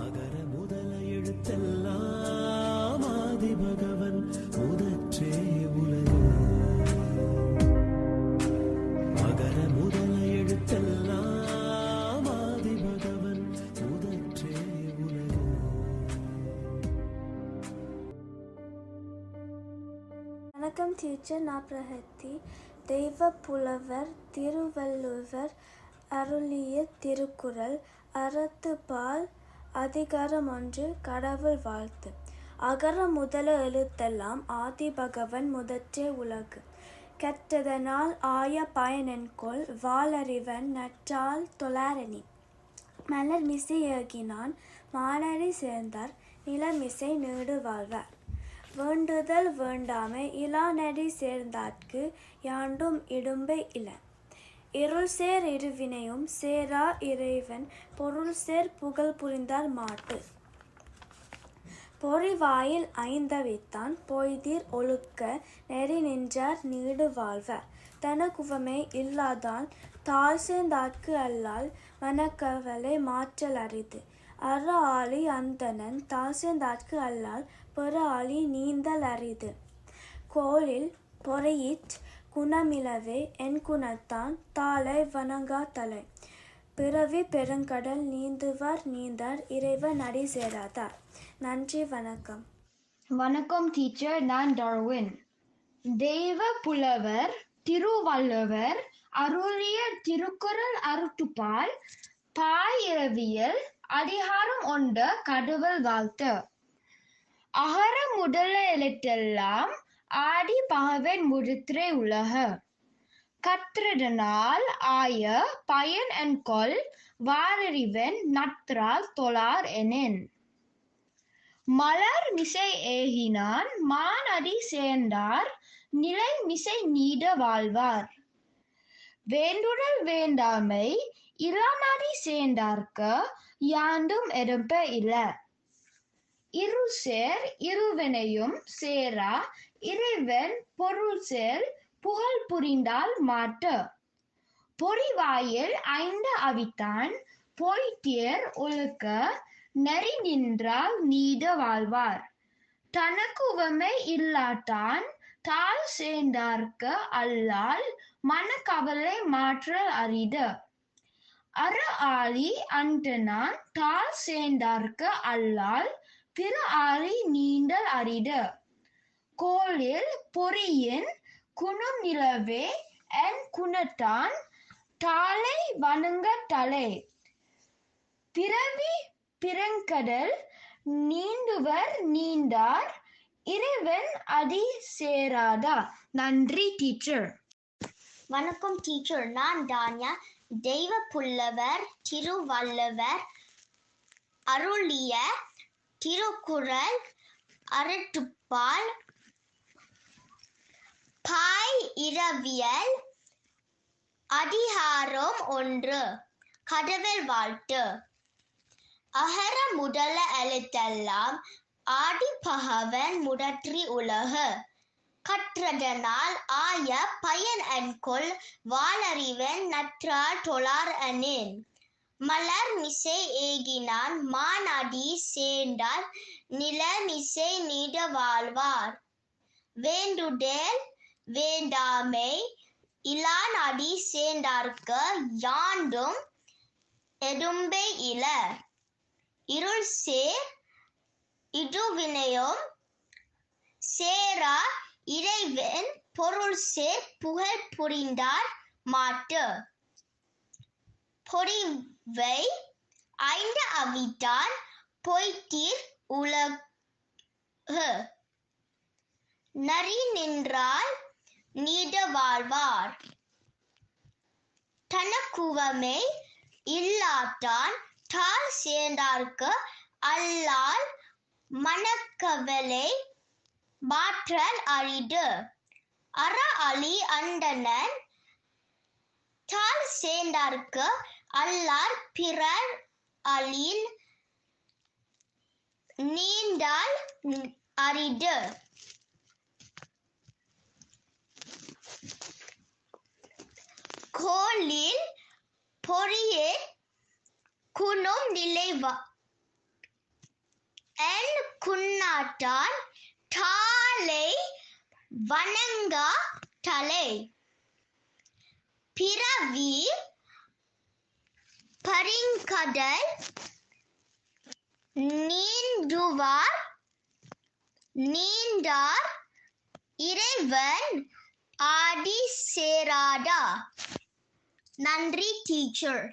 அகர முதல எழுத்தெல்லாம் ஆதி பகவன் முதற்றே உலகு. அகர முதல எழுத்தெல்லாம் ஆதி பகவன் முதற்றே உலகு. வணக்கம் டீச்சர் நான் பிரகதி தெய்வ புலவர் திருவள்ளுவர் அருளிய திருக்குறள் அறத்துப்பால் அதிகாரம் ஒன்று கடவுள் வாழ்த்து. அகர முதல எழுத்தெல்லாம் ஆதி பகவன் முதற்றே உலகு. கெட்டதனால் ஆய பயனென்கொள் வாளறிவன் நற்றால் தொழாரணி மலர் மிசை ஏகினான் சேர்ந்தார் நிலமிசை நீடு வாழ்வார். வேண்டுதல் வேண்டாமை இலானடி சேர்ந்தார்க்கு யாண்டும் இடும்பை இல. இருள் சேர் இருவினையும் சேரா இறைவன் பொருள் சேர் புகழ் புரிந்தார் மாட்டு. பொறிவாயில் ஐந்தவைத்தான் பொய்தீர் ஒழுக்க நெறி நின்றார் நீடு வாழ்வார். தனக்குவமே இல்லாதான் தாழ் சேர்ந்தாக்கு அல்லால் மனக்கவலை மாற்றல் அரிது. அற ஆளி அந்தணன் தாழ் சேர்ந்தாக்கு அல்லால் பிற ஆளி நீந்தல் அரிது. கோளில் பொறையிற் குணமிலவே என் குணத்தான் தாளை வணங்கா தலை பிறவி பெருங்கடல் நீந்துவார் நீந்தார் இறைவன் அடி சேராதார். நன்றி வணக்கம். வணக்கம் டீச்சர் நான் டார்வின். தெய்வ புலவர் திருவள்ளுவர் அருளிய திருக்குறள் அருட்டுப்பால் பாயிரவியல் அதிகாரம் ஒன்று கடவுள் வாழ்த்து. அகர முதல எழுத்தெல்லாம் ஆடி பகவன் முழுத்திரை உலக. கற்றதனால் ஆய பயன் என்கொள் வாரறிவன் நற்றால் தொழார் எனின். மலர் மிசை ஏகினான் மானடி சேர்ந்தார் நிலை மிசை நீட வாழ்வார். வேண்டுதல் வேண்டாமை இளநடி சேர்ந்தார்க்க யாண்டும் எடுப்ப இல இரு சேர் இருவினையும் சேரா இறைவன் பொருள் சேர் புகழ் புரிந்தால் மாட்ட பொறிவாயில் ஐந்து அவித்தான் பொய்த்தியர் ஒழுக்க நெறி நின்றால் நீத வாழ்வார். தனக்குவமை இல்லாதான் இல்லாட்டான் தாழ் சேர்ந்தார்க்க அல்லால் மனக்கவலை மாற்றல் அரிது அற ஆளி அன்றனான் தாழ் சேர்ந்தார்க்க அல்லால் பிற ஆளி நீண்டல் அரிது கோளில் பொறியின் குணம் நிலவே என் குணத்தான் தாளை வணங்க தலை. பிறவி பிறங்கடல் நீண்டுவர் நீண்டார் இறைவன் அதி சேராதா. நன்றி டீச்சர் வணக்கம் டீச்சர் நான் தானியா தெய்வ புல்லவர் திருவள்ளுவர் அருளிய திருக்குறள் அறட்டுப்பால் பாய் இரவியல் அதிகாரம் ஒன்று கடவுள் வாழ்த்து. அகர முதல எழுத்தெல்லாம் ஆடி பகவன் முடற்றி உலகு. கற்றதனால் ஆய பயன் அன்கொள் வாளறிவன் நற்றார் தொழார் அனேன். மலர் மிசை ஏகினான் மாநாடி சேர்ந்தார் நிலமிசை நீட வாழ்வார். வேண்டுடேல் வேண்டாமை இலானடி சேர்ந்தார்க்க யாண்டும் எதும்பை இல இருள் சேர் இடுவினையும் சேரா இறைவன் பொருள் சேர் புகழ் புரிந்தார் மாட்டு. பொறிவை ஐந்து அவிதான் பொய்த்தீர் உலகு. நரி நின்றால் நீட வாழ்வார் தனக்குவமே இல்லாட்டான் தாழ் சேர்ந்தார்க்கு அல்லால் மனக்கவலை மாற்றல் அரிது. அற அலி அண்டனன் தாழ் சேர்ந்தார்க்கு அல்லார் பிறர் அழில் நீண்டால் அரிது. கோலில் பொறியே குணம் நிலைவா. என் குன்னாட்டால் தாளை வணங்கா தலை. பிறவி பரிங்கடல் நீந்துவார் நீண்டார் இறைவன் ஆடி சேராடா நன்றி டீச்சர்